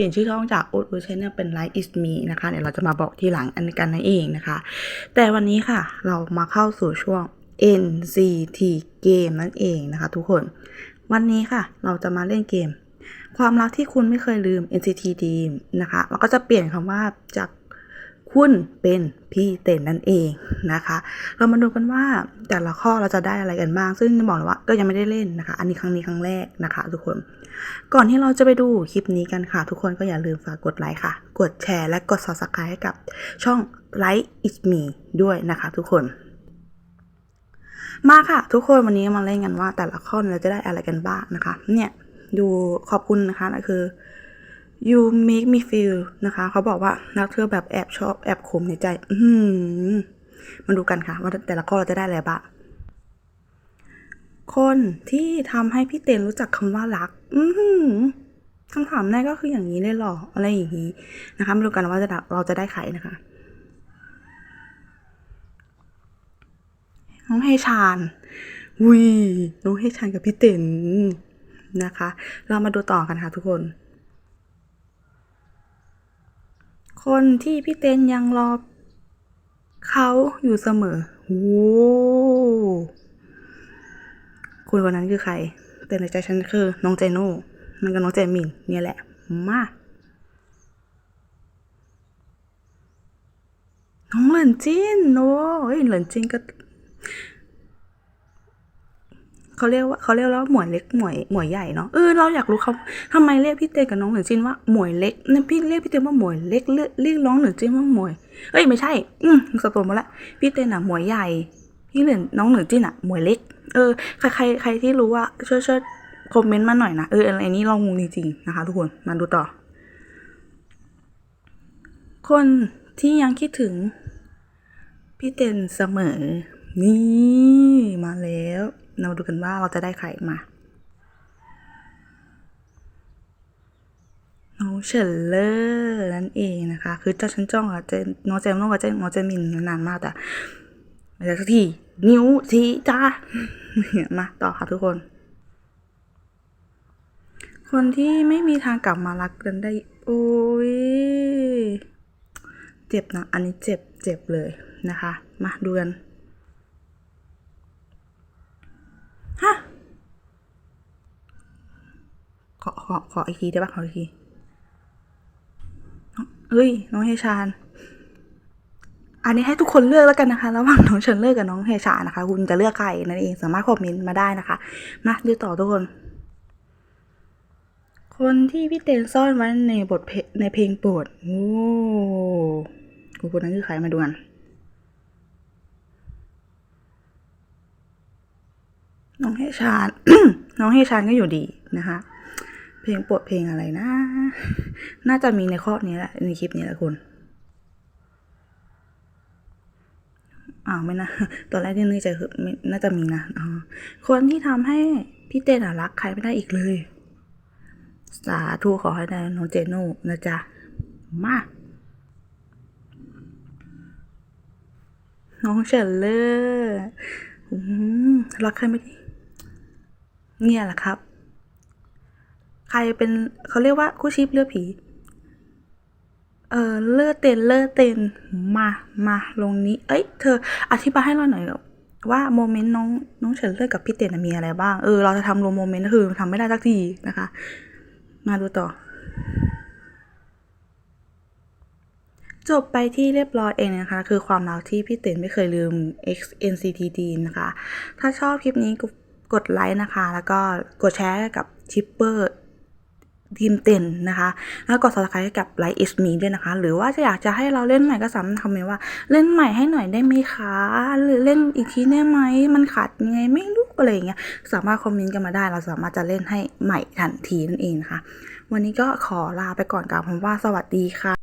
ปลี่ยนชื่อช่องจาก o อ o Channel เป็น Light is me นะคะ เดี๋ยวเราจะมาบอกทีหลังอันนี้กันนั่นเองนะคะ แต่วันนี้ค่ะเรามาเข้าสู่ช่วง NCT Game นั่นเองนะคะทุกคน วันนี้ค่ะเราจะมาเล่นเกม ความรักที่คุณไม่เคยลืม NCT Dream นะคะ เราก็จะเปลี่ยนคำว่าจาก คุณเป็นพี่เต้นนั่นเองนะคะ เรามาดูกันว่าแต่ละข้อเราจะได้อะไรกันบ้าง ซึ่งจะบอกเลยว่าก็ยังไม่ได้เล่นนะคะ อันนี้ครั้งนี้ครั้งแรกนะคะ ทุกคน ก่อนที่เราจะไปดูคลิปนี้กันค่ะ ทุกคนก็อย่าลืมฝากกดไลค์ค่ะ กดแชร์และกด subscribe ให้กับช่อง Like It Me ด้วยนะคะ ทุกคน มาค่ะ ทุกคนวันนี้มาเล่นกันว่าแต่ละข้อเราจะได้อะไรกันบ้างนะคะ เนี่ยดูขอบคุณนะคะนั่นคือ you make me feel นะคะ เขาบอกว่ารักเธอแบบแอบชอบแอบขมในใจ อือหือมาดูกันค่ะ ว่าแต่ละข้อเราจะได้อะไรบ้างคนที่ทำให้พี่เตนรู้จักคำว่ารัก อืคำถามแรกก็คืออย่างนี้เลยหรอ อะไรอย่างนี้นะคะมาดูกันว่าจะเราจะได้ใครนะคะน้องเฮชานวุยน้องเฮชานกับพี่เต้นนะคะ เรามาดูต่อกันค่ะทุกคน คนที่พี่เต้นยังรอเขาอยู่เสมอโอ้คุณคนนั้นคือใคร แต่ในใจฉันคือ น้องเจโน่ มันกับน้องเจมินเนี่ยแหละ มาน้องเหลินจินโอ้ยเหลินจินก็ เขาเรียกว่าเขาเรียกว่าหมวยเล็กหมวยหมวยใหญ่เนาะเออเราอยากรู้เขาทำไมเรียกพี่เต้กับน้องหนือจินว่าหมวยเล็กนี่ยพี่เรียกพี่เต้ว่าหมวยเล็กเรียกร้องหนือจินว่าหมวยเอ้ยไม่ใช่ อืมสะตัวมาละพี่เต้น่ะหมวยใหญ่พี่เหนือน้องหนือจินอะหมวยเล็ก เออใครใครใครที่รู้ว่าช่วยช่วยคอมเมนต์มาหน่อยนะเอออะไรนี้เรางงจริงๆนะคะทุกคนมาดูต่อ คนที่ยังคิดถึงพี่เต้นเสมอ นี่มาแล้ว เรามาดูกันว่าเราจะได้ใครมาน้องเฉินเลอร์นั่นเองนะคะ คือเจ้าฉันจ้องอะเจนน้องเจมส์น้องกับเจนน้องเจมินนานมากแต่ไม่ได้สักที นิ้วทีจ้ามาต่อค่ะทุกคน คนที่ไม่มีทางกลับมารักกันได้ โอ้ย เจ็บนะ อันนี้เจ็บเจ็บเลยนะคะ มาดูกัน ฮะ ข อขอขออีกทีได้ปะขออีกทีเอ้ย น้องเฮชาน อันนี้ให้ทุกคนเลือกแล้วกันนะคะ ระหว่างน้องเฉินเลือกกับน้องเฮชานนะคะ คุณจะเลือกใครนั่นเอง สามารถคอมเมนต์มาได้นะคะ มาดูต่อทุกคน คนที่พี่เตนซ่อนไว้ในบทเพในเพลงโปรด โอ้คนนั้นคือใครมาดูกันน้องเฮชาน น้องเฮชานก็อยู่ดีนะคะ ลงโปรดเพลงอะไรนะ น่าจะมีในข้อนี้แหละ ในคลิปนี้แหละคุณ อ้าวไม่นะ ตอนแรกที่นึกใจคือน่าจะมีนะคนที่ทำให้พี่เต้นรักใครไม่ได้อีกเลย สาธุขอให้ได้น้องเจโน่นะจ๊ะ มาน้องเฉินเลอร์รักใครไม่ได้เนี่ยแหละครับ ใครเป็นเขาเรียกว่าคู่ชีพเลือดผี เออเลือดเต็นเลือดเต็นมามาลงนี้ เอ้ยเธออธิบายให้เราหน่อยว่าโมเมนต์น้องน้องเฉินเลือดกับพี่เต็นมีอะไรบ้าง เออเราจะทำรวมโมเมนต์คือทำไม่ได้สักทีนะคะ มาดูต่อจบไปที่เรียบร้อยเองนะคะ คือความรักที่พี่เต้นไม่เคยลืม X NCT D นะคะ ถ้าชอบคลิปนี้ก็กดไลค์นะคะ แล้วก็กดแชร์กับชิปเปอร์ ทีมเต้นนะคะแล้วกด subscribe กับ Like Is Me ด้วยนะคะ หรือว่าจะอยากจะให้เราเล่นใหม่ก็สามารถคอมเมนต์ว่าเล่นใหม่ให้หน่อยได้ไหมคะหรือเล่นอีกทีได้ไหมมันขาดยังไงไม่รู้อะไรอย่างเงี้ยสามารถคอมเมนต์กันมาได้ เราสามารถจะเล่นให้ใหม่ทันทีนั่นเองนะคะ วันนี้ก็ขอลาไปก่อนกับคำว่าสวัสดีค่ะ